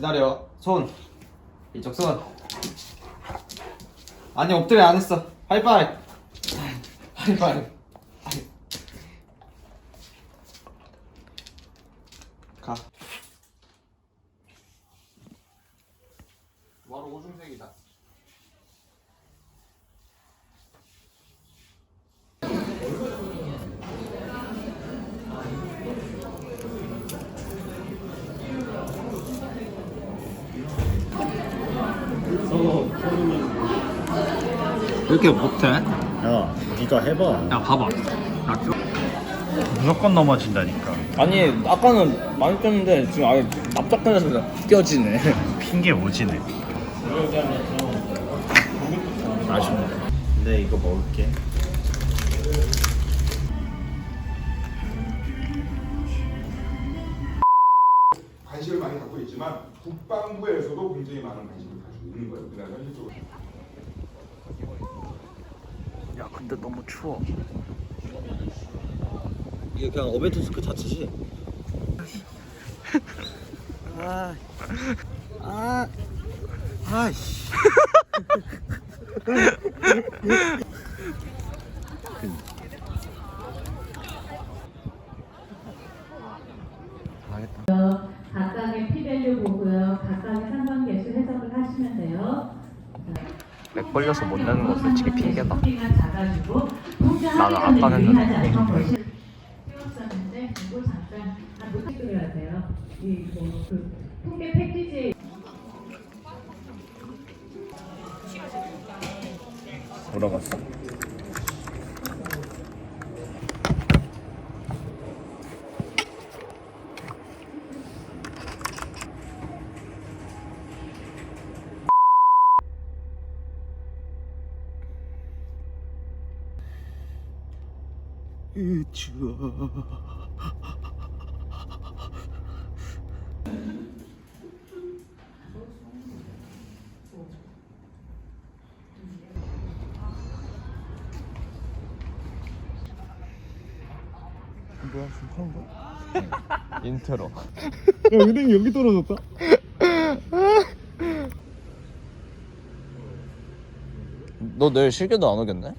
기다려. 손. 이쪽 손. 아니 엎드려 안 했어. 하이파이. 하이파이. 가. 이렇게 못해? 야, 네가 해봐. 야 봐봐. 무조건 넘어진다니까. 아니 아까는 많이 꼈는데 지금 아예 납작해서 껴지네 핑계 오지네. 아쉽네. 근데 이거 먹을게. 관심을 많이 갖고 있지만 국방부에서도 굉장히 많은 관심을 가지고 있는 거예요. 우리나라 현실적으로. 야 근데 너무 추워 이게 그냥 어벤져스 그 자체지 아, 아, 아이씨. 각각의 피밸류 보고요. 각각의 상관 개수 해석을 하시면 돼요. 맥 걸려서 못 내는 거 솔직히 핑계다. 소리가 작아지고 나는 아까 했는데. 세웠었는 돼요. 이뭐그 통계 패키지 돌아갔어. 인트로. 야, 은행 여기 떨어졌다. 너 내일 실기도 안 오겠네?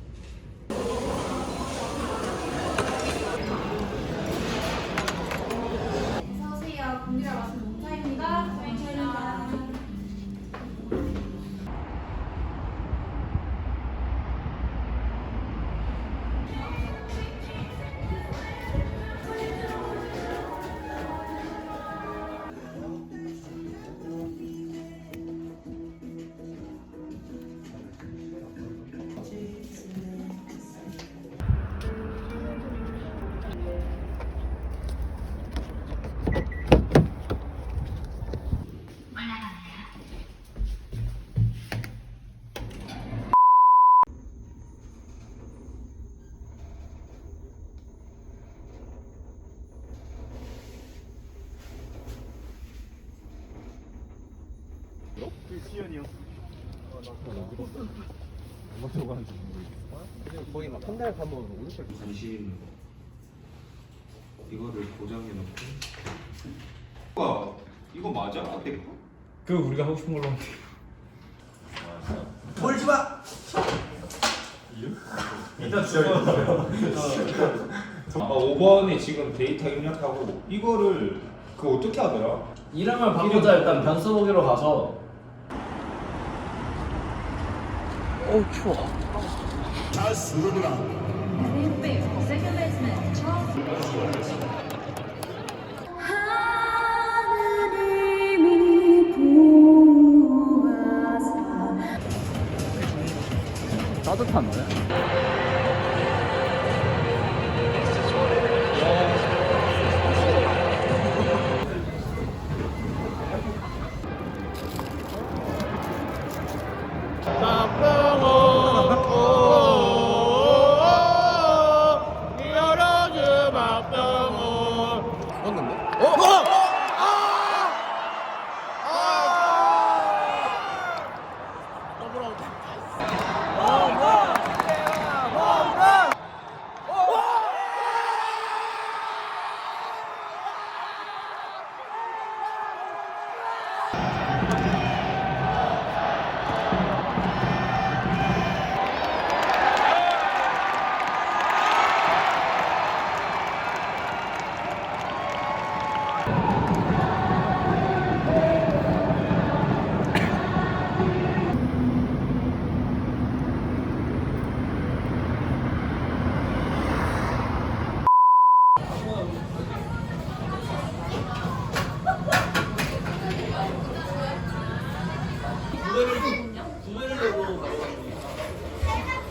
거기 막 한달 가면 오르실 관심 이거를 보장해 놓고. 와 이거 맞아? 앞에 거? 그 우리가 하고 싶은 걸로 하면 돼. 아, 5번에 지금 데이터 입력하고 이거를 그 어떻게 하더라? 이름을 바꾸자 일단 변수 보기로 가서 어우 추워. 하느님이 Papa.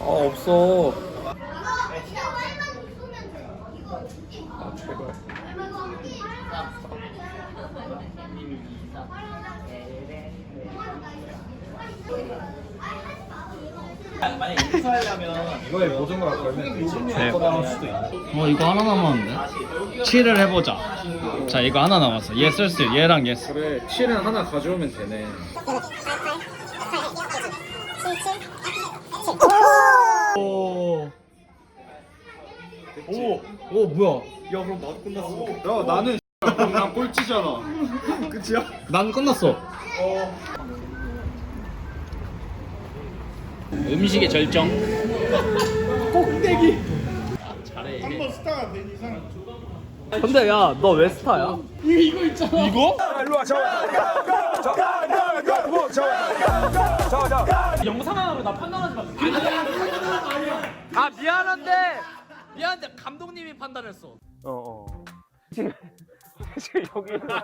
아 없어. 이거에 모든 걸 걸면 되지. 네. 나올 수도 있는. 어 이거 하나 남았는데. 7을 해보자. 자 이거 하나 남았어. 얘 쓸 수. 얘랑 얘 쓸. 그래 7은 하나 가져오면 되네. 오. 오. 오 뭐야? 야 그럼 나도 끝났어. 야 나는 난 꼴찌잖아. 끝이야? 난 끝났어. 음식의 절정. 꼭대기. 잘해. 한번 스타가 된 이상. 근데 야, 너 왜 스타야? 이거 이거 있잖아. 이거? 영상 하나로 나 판단하지 마. 아 미안한데 미안한데 감독님이 판단했어. 지금 여기 뭐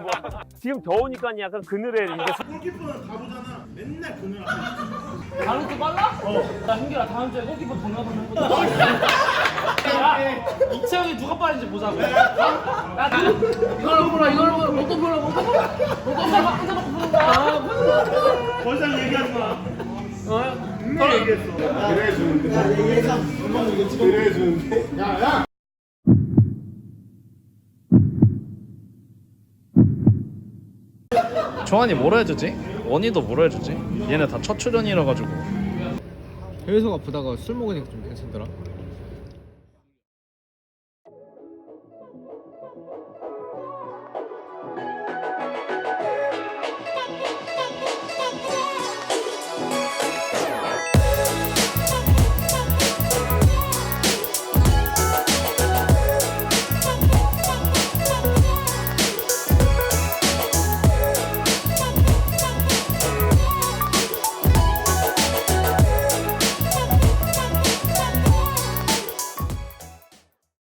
지금 더우니까 약간 그늘에 이게 다른 거 빨라? 어. 나 흥기라 다음 주에 골키퍼 한번 해보자. 야, 이채영이 누가 빠른지 보자고. 야, 나 이걸 보라, 이걸 보라, 로또 보라, 로또 보라, 로또 보라, 혼자 먹고 보는 거야. 벌써 얘기하지 마. 어? 빨리 얘기했어. 정한이 뭐라 해주지? 원희도 뭐라 해주지? 얘네 다 첫 출연이라 가지고. 해외석 아프다가 술 먹으니까 좀 괜찮더라.